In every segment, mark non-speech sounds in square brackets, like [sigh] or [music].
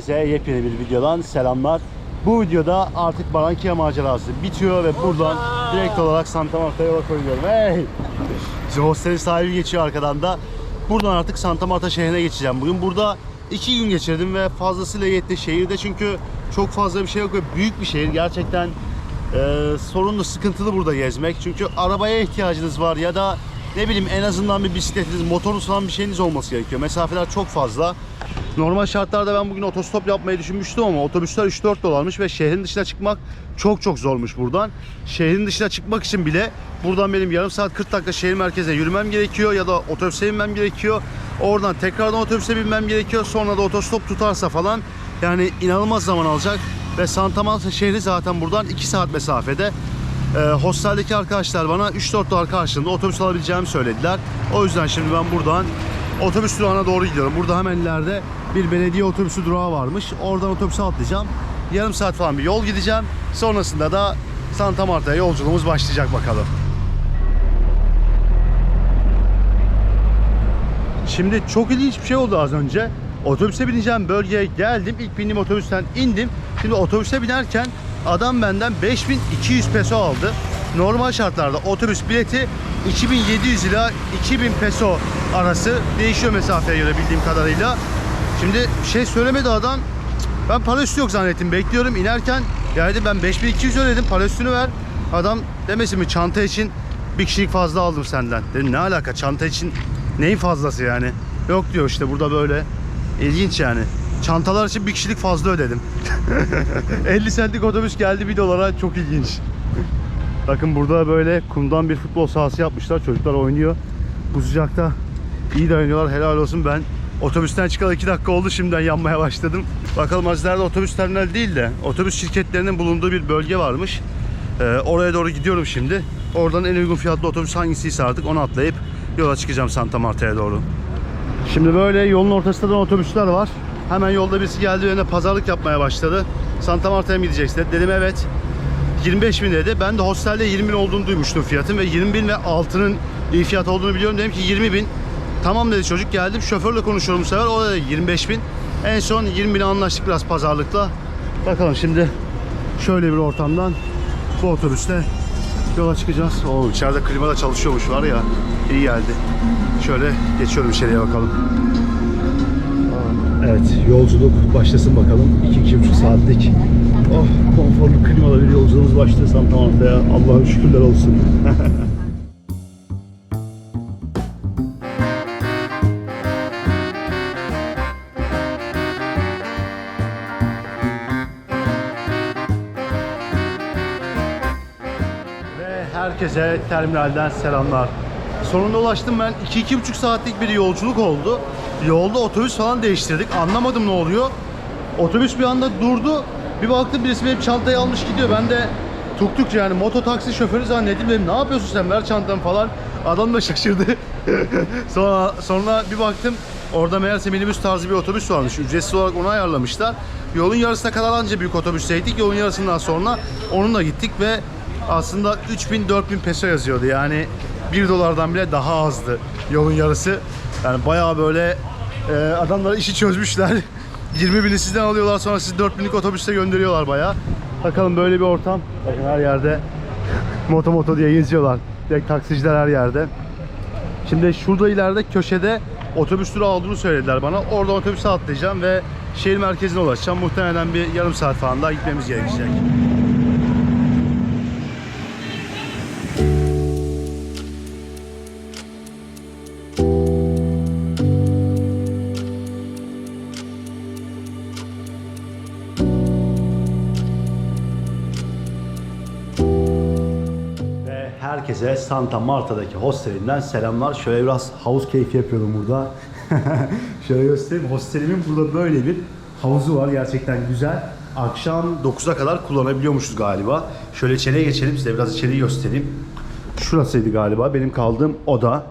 herkese yepyeni bir videodan selamlar. Bu videoda artık Barankia macerası bitiyor ve buradan direkt olarak Santa Marta'ya yola koyuyorum. Hey! Hostelin sahibi geçiyor arkadan da. Buradan artık Santa Marta şehrine geçeceğim. Bugün burada iki gün geçirdim ve fazlasıyla yetti şehirde çünkü çok fazla bir şey yok ve büyük bir şehir. Gerçekten e, sorunlu, sıkıntılı burada gezmek. Çünkü arabaya ihtiyacınız var ya da ne bileyim en azından bir bisikletiniz, motorunuz falan bir şeyiniz olması gerekiyor. Mesafeler çok fazla. Normal şartlarda ben bugün otostop yapmayı düşünmüştüm ama otobüsler 3-4 dolarmış ve şehrin dışına çıkmak çok çok zormuş buradan. Şehrin dışına çıkmak için bile buradan benim yarım saat 40 dakika şehir merkezine yürümem gerekiyor ya da otobüse binmem gerekiyor. Oradan tekrardan otobüse binmem gerekiyor. Sonra da otostop tutarsa falan yani inanılmaz zaman alacak. Ve Santa şehri zaten buradan 2 saat mesafede. Ee, hosteldeki arkadaşlar bana 3-4 dolar karşılığında otobüs alabileceğimi söylediler. O yüzden şimdi ben buradan otobüs durağına doğru gidiyorum. Burada hemen ileride bir belediye otobüsü durağı varmış. Oradan otobüse atlayacağım. Yarım saat falan bir yol gideceğim. Sonrasında da Santa Marta'ya yolculuğumuz başlayacak bakalım. Şimdi çok ilginç bir şey oldu az önce. Otobüse bineceğim bölgeye geldim. İlk bindiğim otobüsten indim. Şimdi otobüse binerken adam benden 5200 peso aldı. Normal şartlarda otobüs bileti 2700 ila 2000 peso arası değişiyor mesafeye göre bildiğim kadarıyla. Şimdi şey söylemedi adam. Ben para üstü yok zannettim. Bekliyorum inerken geldi ben 5200 ödedim para üstünü ver. Adam demesin mi çanta için bir kişilik fazla aldım senden. Dedim ne alaka çanta için neyin fazlası yani? Yok diyor işte burada böyle. İlginç yani. Çantalar için bir kişilik fazla ödedim. [laughs] 50 centlik otobüs geldi 1 dolara çok ilginç. Bakın burada böyle kumdan bir futbol sahası yapmışlar. Çocuklar oynuyor. Bu sıcakta iyi de oynuyorlar. Helal olsun ben otobüsten çıkalı 2 dakika oldu şimdiden yanmaya başladım. Bakalım Azizler'de otobüs terminali değil de otobüs şirketlerinin bulunduğu bir bölge varmış. Ee, oraya doğru gidiyorum şimdi. Oradan en uygun fiyatlı otobüs hangisiyse artık onu atlayıp yola çıkacağım Santa Marta'ya doğru. Şimdi böyle yolun ortasında da otobüsler var. Hemen yolda birisi geldi önüne pazarlık yapmaya başladı. Santa Marta'ya mı gideceksin dedi. Dedim evet. 25 bin dedi. Ben de hostelde 20 bin olduğunu duymuştum fiyatın ve 20 bin ve altının fiyat olduğunu biliyorum. Dedim ki 20 bin. Tamam dedi çocuk geldim şoförle konuşuyorum bu sefer. O da dedi 25 bin. En son 20 bine anlaştık biraz pazarlıkla. Bakalım şimdi şöyle bir ortamdan bu otobüste yola çıkacağız. Oo içeride klima da çalışıyormuş var ya. İyi geldi. Şöyle geçiyorum içeriye bakalım. Evet yolculuk başlasın bakalım. 2-2,5 saatlik oh, konforlu klimalı bir yolculuğumuz başladı Santa Marta'ya. Allah'ım şükürler olsun. [laughs] Herkese terminalden selamlar. Sonunda ulaştım ben. 2-2,5 saatlik bir yolculuk oldu. Yolda otobüs falan değiştirdik. Anlamadım ne oluyor. Otobüs bir anda durdu. Bir baktım birisi benim çantayı almış gidiyor. Ben de tuk tuk yani moto taksi şoförü zannettim. Dedim ne yapıyorsun sen ver çantamı falan. Adam da [laughs] şaşırdı. sonra sonra bir baktım orada meğerse minibüs tarzı bir otobüs varmış. Ücretsiz olarak onu ayarlamışlar. Yolun yarısına kadar anca büyük otobüsteydik. Yolun yarısından sonra onunla gittik ve aslında 3000-4000 peso yazıyordu. Yani 1 dolardan bile daha azdı yolun yarısı. Yani bayağı böyle e, adamlar işi çözmüşler. [laughs] 20 bini sizden alıyorlar sonra sizi 4000'lik otobüste gönderiyorlar bayağı. Bakalım böyle bir ortam. Bakın her yerde [laughs] moto moto diye geziyorlar. Direkt taksiciler her yerde. Şimdi şurada ileride köşede otobüs durağı olduğunu söylediler bana. Oradan otobüse atlayacağım ve şehir merkezine ulaşacağım. Muhtemelen bir yarım saat falan daha gitmemiz gerekecek. Herkese Santa Marta'daki hostelinden selamlar. Şöyle biraz havuz keyfi yapıyorum burada. [laughs] Şöyle göstereyim. Hostelimin burada böyle bir havuzu var. Gerçekten güzel. Akşam 9'a kadar kullanabiliyormuşuz galiba. Şöyle içeriye geçelim. Size biraz içeriği göstereyim. Şurasıydı galiba. Benim kaldığım oda.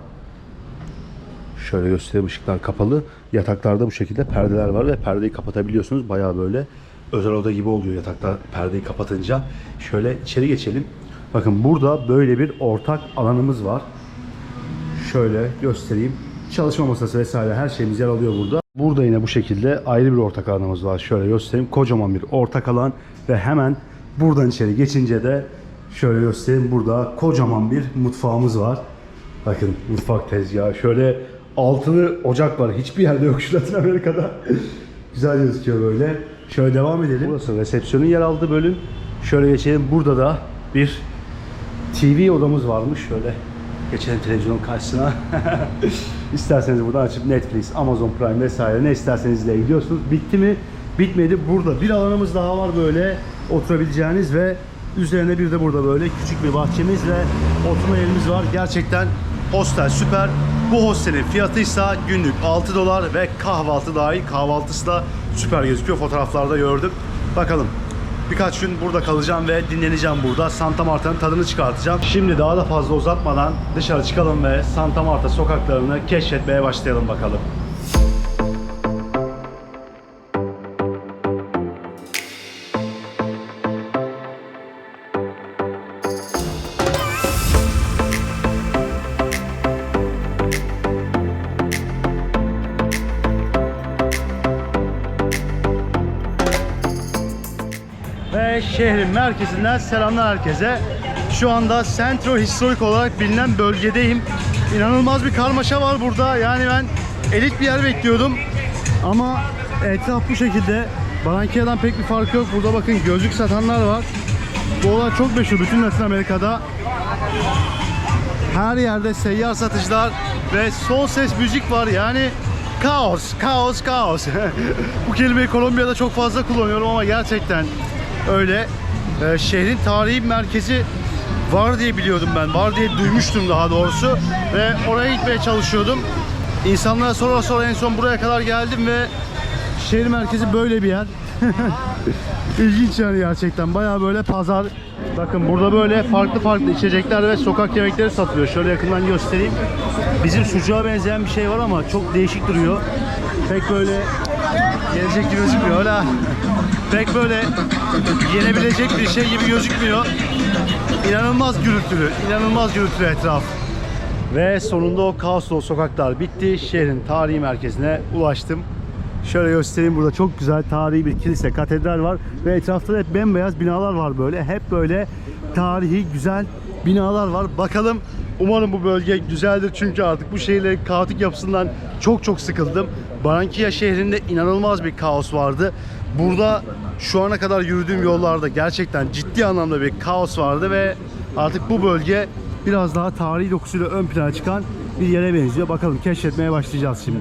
Şöyle göstereyim ışıklar kapalı. Yataklarda bu şekilde perdeler var ve perdeyi kapatabiliyorsunuz. Bayağı böyle özel oda gibi oluyor yatakta perdeyi kapatınca. Şöyle içeri geçelim. Bakın burada böyle bir ortak alanımız var. Şöyle göstereyim. Çalışma masası vesaire her şeyimiz yer alıyor burada. Burada yine bu şekilde ayrı bir ortak alanımız var. Şöyle göstereyim. Kocaman bir ortak alan ve hemen buradan içeri geçince de şöyle göstereyim. Burada kocaman bir mutfağımız var. Bakın mutfak tezgahı. Şöyle altılı ocak var. Hiçbir yerde yok şu Latin Amerika'da. [laughs] Güzel gözüküyor böyle. Şöyle devam edelim. Burası resepsiyonun yer aldığı bölüm. Şöyle geçelim. Burada da bir TV odamız varmış. Şöyle geçelim televizyonun karşısına. [laughs] isterseniz buradan açıp Netflix, Amazon Prime vesaire ne isterseniz izleyebiliyorsunuz. Bitti mi? Bitmedi. Burada bir alanımız daha var böyle oturabileceğiniz ve üzerine bir de burada böyle küçük bir bahçemiz ve oturma yerimiz var. Gerçekten hostel süper. Bu hostelin fiyatı ise günlük 6 dolar ve kahvaltı dahil. Kahvaltısı da süper gözüküyor. Fotoğraflarda gördüm. Bakalım Birkaç gün burada kalacağım ve dinleneceğim burada. Santa Marta'nın tadını çıkartacağım. Şimdi daha da fazla uzatmadan dışarı çıkalım ve Santa Marta sokaklarını keşfetmeye başlayalım bakalım. Merkezinden selamlar herkese. Şu anda Centro Historic olarak bilinen bölgedeyim. İnanılmaz bir karmaşa var burada. Yani ben elit bir yer bekliyordum. Ama etraf bu şekilde. Barranquilla'dan pek bir farkı yok. Burada bakın gözlük satanlar var. Bu olay çok meşhur bütün Latin Amerika'da. Her yerde seyyar satıcılar ve son ses müzik var. Yani kaos, kaos, kaos. [laughs] Bu kelimeyi Kolombiya'da çok fazla kullanıyorum ama gerçekten öyle. Ee, şehrin tarihi merkezi var diye biliyordum ben. Var diye duymuştum daha doğrusu. Ve oraya gitmeye çalışıyordum. İnsanlara sonra sonra en son buraya kadar geldim ve şehir merkezi böyle bir yer. [laughs] İlginç yani gerçekten. Bayağı böyle pazar. Bakın burada böyle farklı farklı içecekler ve sokak yemekleri satılıyor. Şöyle yakından göstereyim. Bizim sucuğa benzeyen bir şey var ama çok değişik duruyor. Pek böyle gelecek gibi gözükmüyor. Öyle [laughs] pek böyle yenebilecek bir şey gibi gözükmüyor. İnanılmaz gürültülü, inanılmaz gürültülü etraf. Ve sonunda o kaos dolu sokaklar bitti. Şehrin tarihi merkezine ulaştım. Şöyle göstereyim burada çok güzel tarihi bir kilise, katedral var ve etrafta da hep bembeyaz binalar var böyle. Hep böyle tarihi güzel binalar var. Bakalım umarım bu bölge güzeldir çünkü artık bu şehirlerin kaotik yapısından çok çok sıkıldım. Barranquilla şehrinde inanılmaz bir kaos vardı. Burada şu ana kadar yürüdüğüm yollarda gerçekten ciddi anlamda bir kaos vardı ve artık bu bölge biraz daha tarihi dokusuyla ön plana çıkan bir yere benziyor. Bakalım keşfetmeye başlayacağız şimdi.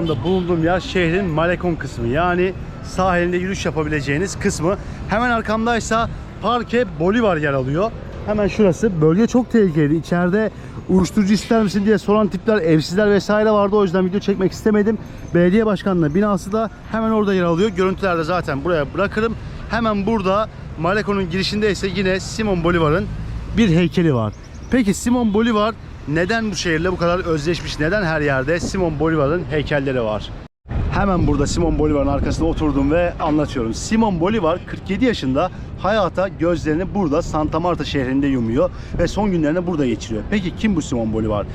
Anda bulunduğum yer şehrin Malekon kısmı. Yani sahilinde yürüyüş yapabileceğiniz kısmı. Hemen arkamdaysa Parque Bolivar yer alıyor. Hemen şurası. Bölge çok tehlikeli. İçeride uyuşturucu ister misin diye soran tipler, evsizler vesaire vardı. O yüzden video çekmek istemedim. Belediye başkanlığı binası da hemen orada yer alıyor. Görüntüler de zaten buraya bırakırım. Hemen burada Malekon'un girişinde ise yine Simon Bolivar'ın bir heykeli var. Peki Simon Bolivar neden bu şehirle bu kadar özleşmiş? Neden her yerde Simon Bolivar'ın heykelleri var? Hemen burada Simon Bolivar'ın arkasında oturdum ve anlatıyorum. Simon Bolivar 47 yaşında hayata gözlerini burada Santa Marta şehrinde yumuyor ve son günlerini burada geçiriyor. Peki kim bu Simon Bolivar?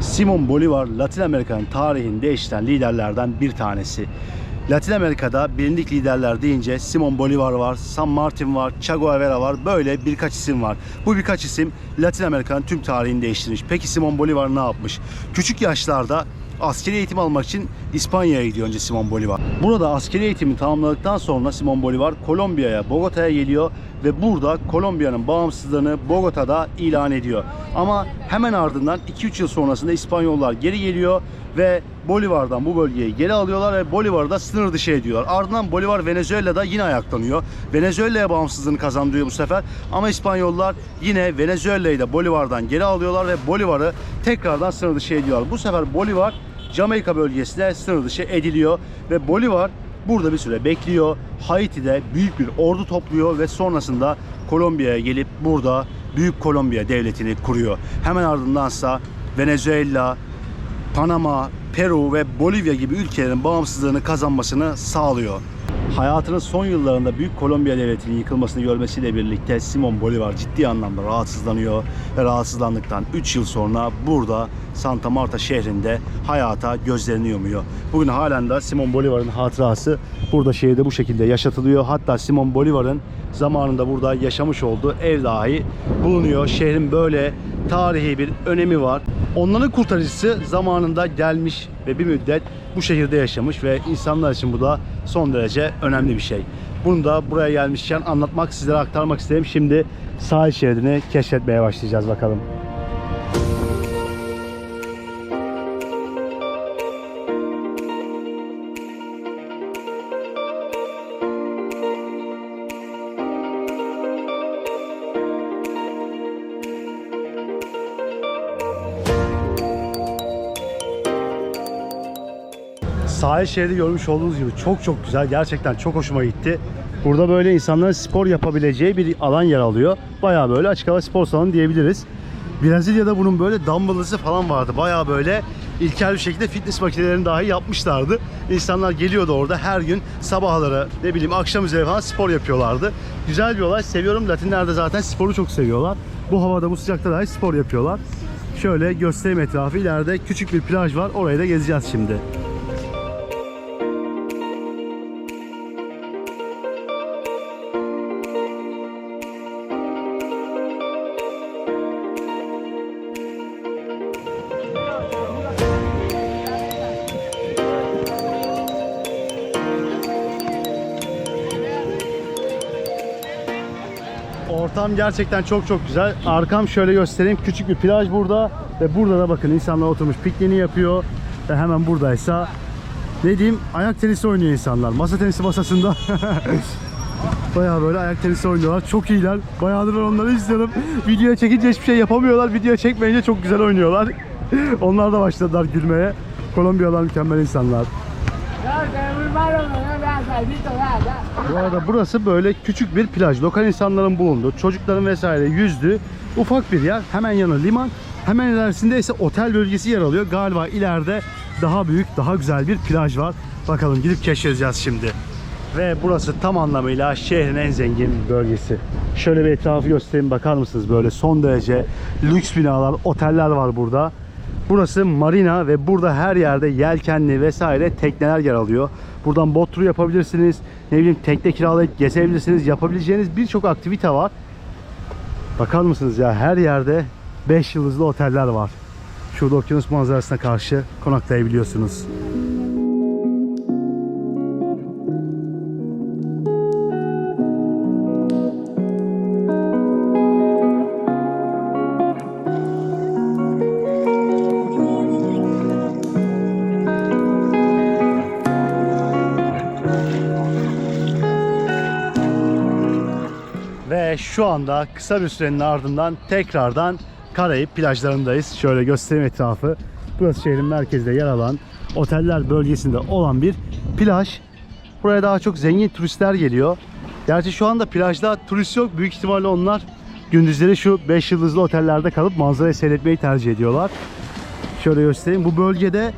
Simon Bolivar Latin Amerika'nın tarihini değiştiren liderlerden bir tanesi. Latin Amerika'da bilindik liderler deyince Simon Bolivar var, San Martin var, Che Guevara var. Böyle birkaç isim var. Bu birkaç isim Latin Amerika'nın tüm tarihini değiştirmiş. Peki Simon Bolivar ne yapmış? Küçük yaşlarda askeri eğitim almak için İspanya'ya gidiyor önce Simon Bolivar. Burada askeri eğitimi tamamladıktan sonra Simon Bolivar Kolombiya'ya, Bogota'ya geliyor ve burada Kolombiya'nın bağımsızlığını Bogota'da ilan ediyor. Ama hemen ardından 2-3 yıl sonrasında İspanyollar geri geliyor ve Bolivar'dan bu bölgeyi geri alıyorlar ve Bolivar'ı da sınır dışı ediyorlar. Ardından Bolivar Venezuela'da yine ayaklanıyor. Venezuela'ya bağımsızlığını kazandırıyor bu sefer. Ama İspanyollar yine Venezuela'yı da Bolivar'dan geri alıyorlar ve Bolivar'ı tekrardan sınır dışı ediyorlar. Bu sefer Bolivar Jamaika bölgesine sınır dışı ediliyor ve Bolivar burada bir süre bekliyor. Haiti'de büyük bir ordu topluyor ve sonrasında Kolombiya'ya gelip burada Büyük Kolombiya devletini kuruyor. Hemen ardındansa Venezuela, Panama, Peru ve Bolivya gibi ülkelerin bağımsızlığını kazanmasını sağlıyor. Hayatının son yıllarında Büyük Kolombiya Devleti'nin yıkılmasını görmesiyle birlikte Simon Bolivar ciddi anlamda rahatsızlanıyor ve rahatsızlandıktan 3 yıl sonra burada Santa Marta şehrinde hayata gözlerini yumuyor. Bugün halen de Simon Bolivar'ın hatırası burada şehirde bu şekilde yaşatılıyor. Hatta Simon Bolivar'ın zamanında burada yaşamış olduğu ev dahi bulunuyor. Şehrin böyle tarihi bir önemi var. Onların kurtarıcısı zamanında gelmiş ve bir müddet bu şehirde yaşamış ve insanlar için bu da son derece önemli bir şey. Bunu da buraya gelmişken anlatmak, sizlere aktarmak istedim. Şimdi sahil şeridini keşfetmeye başlayacağız bakalım. Sahil şeridi görmüş olduğunuz gibi çok çok güzel. Gerçekten çok hoşuma gitti. Burada böyle insanların spor yapabileceği bir alan yer alıyor. Bayağı böyle açık hava spor salonu diyebiliriz. Brezilya'da bunun böyle dumbbell'ısı falan vardı. Bayağı böyle ilkel bir şekilde fitness makinelerini dahi yapmışlardı. İnsanlar geliyordu orada her gün sabahları ne bileyim akşam üzeri falan spor yapıyorlardı. Güzel bir olay. Seviyorum. Latinler de zaten sporu çok seviyorlar. Bu havada bu sıcakta dahi spor yapıyorlar. Şöyle göstereyim etrafı. İleride küçük bir plaj var. Orayı da gezeceğiz şimdi. Ortam gerçekten çok çok güzel. Arkam şöyle göstereyim. Küçük bir plaj burada ve burada da bakın insanlar oturmuş pikniğini yapıyor ve hemen buradaysa ne diyeyim ayak tenisi oynuyor insanlar. Masa tenisi masasında. [laughs] Bayağı böyle ayak tenisi oynuyorlar. Çok iyiler. Bayağıdır ben onları izliyorum. Videoya çekince hiçbir şey yapamıyorlar. Videoya çekmeyince çok güzel oynuyorlar. [laughs] Onlar da başladılar gülmeye. Kolombiyalılar mükemmel insanlar. Bu arada burası böyle küçük bir plaj. Lokal insanların bulunduğu, çocukların vesaire yüzdüğü ufak bir yer. Hemen yanı liman. Hemen ilerisinde ise otel bölgesi yer alıyor. Galiba ileride daha büyük, daha güzel bir plaj var. Bakalım gidip keşfedeceğiz şimdi. Ve burası tam anlamıyla şehrin en zengin bölgesi. Şöyle bir etrafı göstereyim bakar mısınız? Böyle son derece lüks binalar, oteller var burada. Burası marina ve burada her yerde yelkenli vesaire tekneler yer alıyor. Buradan bot turu yapabilirsiniz. Ne bileyim tekne kiralayıp gezebilirsiniz. Yapabileceğiniz birçok aktivite var. Bakar mısınız ya her yerde 5 yıldızlı oteller var. Şurada okyanus manzarasına karşı konaklayabiliyorsunuz. Şu anda kısa bir sürenin ardından tekrardan Karayip plajlarındayız. Şöyle göstereyim etrafı. Burası şehrin merkezinde yer alan oteller bölgesinde olan bir plaj. Buraya daha çok zengin turistler geliyor. Gerçi şu anda plajda turist yok. Büyük ihtimalle onlar gündüzleri şu 5 yıldızlı otellerde kalıp manzarayı seyretmeyi tercih ediyorlar. Şöyle göstereyim. Bu bölgede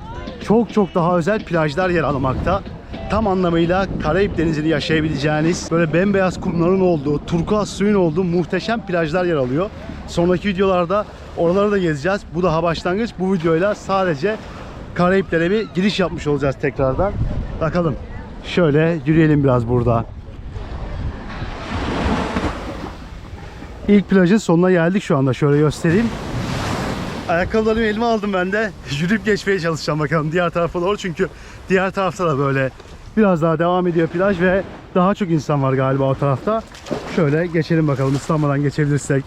çok çok daha özel plajlar yer almakta. Tam anlamıyla Karayip Denizi'ni yaşayabileceğiniz, böyle bembeyaz kumların olduğu, turkuaz suyun olduğu muhteşem plajlar yer alıyor. Sonraki videolarda oraları da gezeceğiz. Bu daha başlangıç. Bu videoyla sadece Karayiplere bir giriş yapmış olacağız tekrardan. Bakalım. Şöyle yürüyelim biraz burada. İlk plajın sonuna geldik şu anda. Şöyle göstereyim. Ayakkabılarımı elime aldım ben de. [laughs] Yürüyüp geçmeye çalışacağım bakalım diğer tarafa doğru. Çünkü diğer tarafta da böyle biraz daha devam ediyor plaj ve daha çok insan var galiba o tarafta. Şöyle geçelim bakalım ıslanmadan geçebilirsek.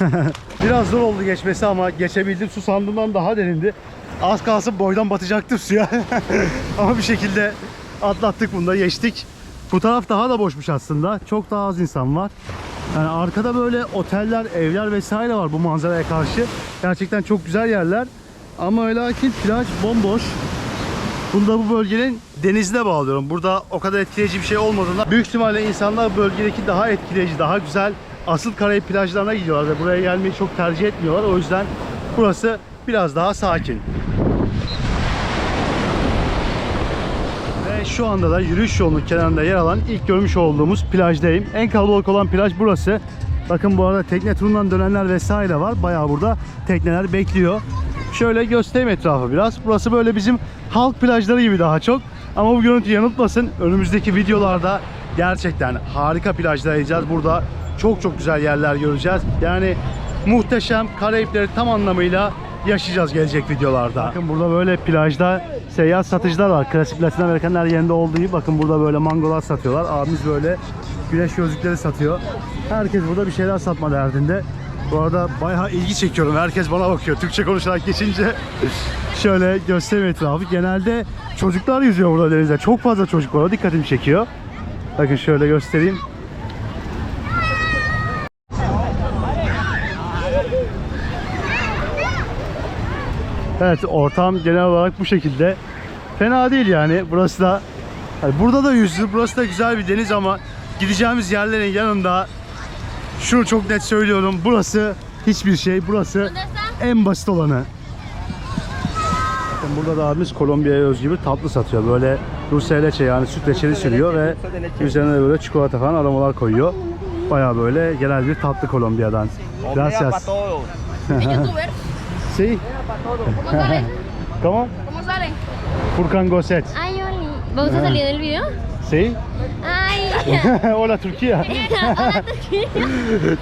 [laughs] biraz zor oldu geçmesi ama geçebildim. Su sandığımdan daha derindi. Az kalsın boydan batacaktım suya. [laughs] ama bir şekilde atlattık bunu da geçtik. Bu taraf daha da boşmuş aslında. Çok daha az insan var. Yani arkada böyle oteller, evler vesaire var bu manzaraya karşı. Gerçekten çok güzel yerler. Ama öyle lakin plaj bomboş. Bunu da bu bölgenin denizine bağlıyorum. Burada o kadar etkileyici bir şey olmadığında büyük ihtimalle insanlar bölgedeki daha etkileyici, daha güzel asıl Karayip plajlarına gidiyorlar ve buraya gelmeyi çok tercih etmiyorlar. O yüzden burası biraz daha sakin. Ve şu anda da yürüyüş yolunun kenarında yer alan ilk görmüş olduğumuz plajdayım. En kalabalık olan plaj burası. Bakın bu arada tekne turundan dönenler vesaire var. Bayağı burada tekneler bekliyor. Şöyle göstereyim etrafı biraz. Burası böyle bizim halk plajları gibi daha çok. Ama bu görüntü yanıltmasın. Önümüzdeki videolarda gerçekten harika plajlar yiyeceğiz. Burada çok çok güzel yerler göreceğiz. Yani muhteşem Karayipleri tam anlamıyla yaşayacağız gelecek videolarda. Bakın burada böyle plajda seyyar satıcılar var. Klasik Latin Amerikan'ın her yerinde olduğu gibi bakın burada böyle mangolar satıyorlar. Abimiz böyle güneş gözlükleri satıyor. Herkes burada bir şeyler satma derdinde. Bu arada bayağı ilgi çekiyorum. Herkes bana bakıyor. Türkçe konuşarak geçince şöyle göstereyim etrafı. Genelde çocuklar yüzüyor burada denizde. Çok fazla çocuk var. O dikkatimi çekiyor. Bakın şöyle göstereyim. Evet ortam genel olarak bu şekilde. Fena değil yani. Burası da hani burada da yüzdü. Burası da güzel bir deniz ama gideceğimiz yerlerin yanında şunu çok net söylüyorum. Burası hiçbir şey. Burası en basit olanı. Bakın burada da abimiz Kolombiya'ya özgü bir tatlı satıyor. Böyle dulce leche yani süt reçeli sürüyor ve üzerine de böyle çikolata falan aromalar koyuyor. Bayağı böyle genel bir tatlı Kolombiya'dan. Gracias. [laughs] Sí. [laughs] ¿Cómo? ¿Cómo? ¿Cómo salen? Furkan Goset. Ay, Oli. ¿Vamos a salir del video? Sí. Ay. [laughs] Hola Türkiye. Hola, Turquía.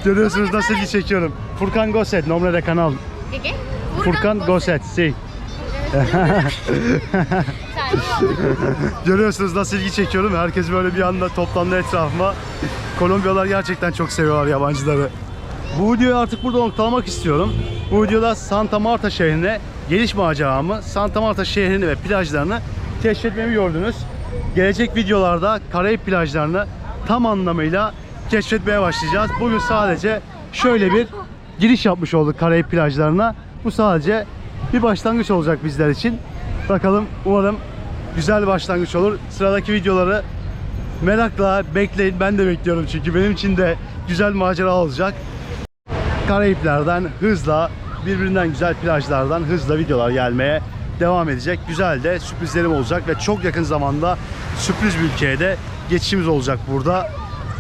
Görüyorsunuz nasıl çekiyorum. Furkan Goset, nombre de kanal. ¿Qué qué? Furkan Goset, sí. [laughs] Görüyorsunuz nasıl ilgi çekiyorum. Herkes böyle bir anda toplandı etrafıma. Kolombiyalılar gerçekten çok seviyorlar yabancıları. Bu videoyu artık burada noktalamak istiyorum. Bu videoda Santa Marta şehrine geliş maceramı, Santa Marta şehrini ve plajlarını keşfetmemi gördünüz. Gelecek videolarda Karayip plajlarını tam anlamıyla keşfetmeye başlayacağız. Bugün sadece şöyle bir giriş yapmış olduk Karayip plajlarına. Bu sadece bir başlangıç olacak bizler için. Bakalım umarım güzel bir başlangıç olur. Sıradaki videoları merakla bekleyin. Ben de bekliyorum çünkü benim için de güzel macera olacak. Karayiplerden hızla, birbirinden güzel plajlardan hızla videolar gelmeye devam edecek. Güzel de sürprizlerim olacak ve çok yakın zamanda sürpriz bir ülkeye de geçişimiz olacak burada.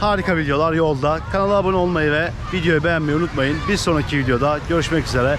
Harika videolar yolda. Kanala abone olmayı ve videoyu beğenmeyi unutmayın. Bir sonraki videoda görüşmek üzere.